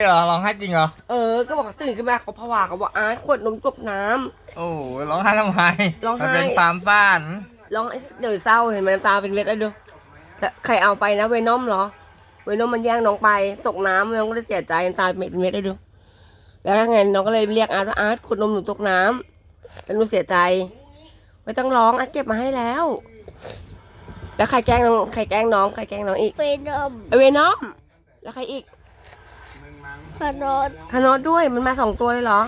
เหรอร้องไห้จริงเหรอ เออ ก็บอกตื่นขึ้นมาเขาผวาเขาบอกอาร์ตขวดนมตกน้ำ โอ้โหร้องไห้ทำไมร้องไห้ มันเป็นความฝันร้องไอ้เดี๋ยวเศร้าเห็นไหมน้ำตาเป็นเม็ดแล้วดูจะใครเอาไปนะเวนอมเหรอ เวนอมมันแย่งน้องไปตกน้ำน้องก็เลยเสียใจน้ำตาเป็นเม็ดแล้วดู แล้วไงน้องก็เลยเรียกอาร์ตว่าอาร์ตขวดนมหนูตกน้ำแล้วหนูเสียใจ ไม่ต้องร้องอาร์ตเก็บมาให้แล้ว แล้วใครแกล้งน้องใครแกล้งน้องใครแกล้งน้องอีกไปนมไอเวนอมแล้วใครอีก พนนคานอสด้วยมันมาสองตัวเลยเหรอ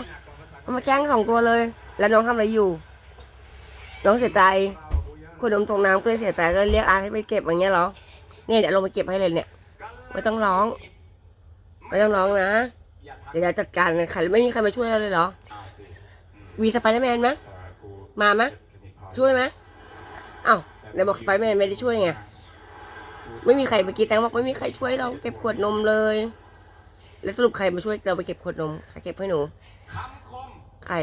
มันมาแกล้งสองตัวเลย แล้วน้องทำอะไรอยู่ น้องเสียใจขวดนมตกน้ำก็เลยเสียใจก็เรียกอาร์ให้ไปเก็บอย่างเงี้ยเหรอเนี่ยเดี๋ยวลงไปเก็บให้เลยเนี่ย ไม่ต้องร้อง ไม่ต้องร้องนะ เดี๋ยวจะจัดการใครไม่มีใครมาช่วยเราเลยเหรอวีสไปเดอร์แมนไหมมาไหมช่วยไหมอ้าวไหนบอกสไปเดอร์แมนไม่ได้ช่วยไงไม่มีใครเมื่อกี้แตงบอกไม่มีใครช่วยเราเก็บขวดนมเลย แล้วสรุปใครมาช่วยเราไปเก็บขวดนมใครเก็บให้หนู ใคร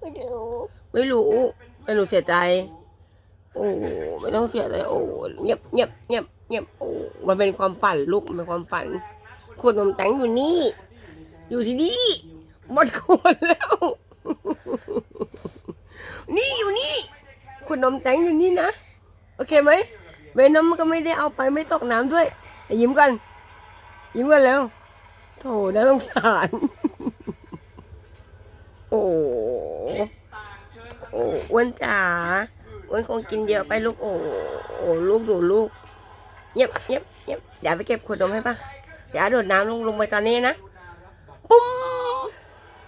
ไม่รู้ไม่รู้แต่หนูเสียใจ โอ้ไม่ต้องเสียใจ โอ้เงียบเงียบเงียบเงียบโอ้มันเป็นความฝันลูกมันเป็นความฝันขวดนมแตงอยู่นี่ อยู่ที่นี่หมดขวดแล้ว นี่อยู่นี่ขวดนมแตงอยู่นี่นะโอเคไหมเวนอมก็ไม่ได้เอาไปไม่ตกน้ำด้วยแต่ยิ้มกันยิ้มกันแล้ว โถน่าสงสาร โอ้โอ้อ้วนจ๋าอ้วนคงกินเยอะไปลูกโอ้โอ้ลูกหนูลูกเงียบเงียบเงียบอย่าไปเก็บขวดนมให้ป่ะอย่าโดดน้ำลงลงไปตอนนี้นะปุ้ม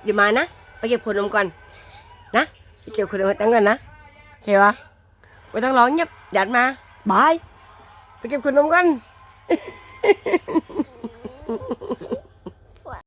เดี๋ยวมานะไปเก็บขวดนมก่อนนะไปเก็บขวดนมตั้งก่อนนะโอเคปะไม่ต้องร้องเงียบหยัดมาบายไปเก็บขวดนมกัน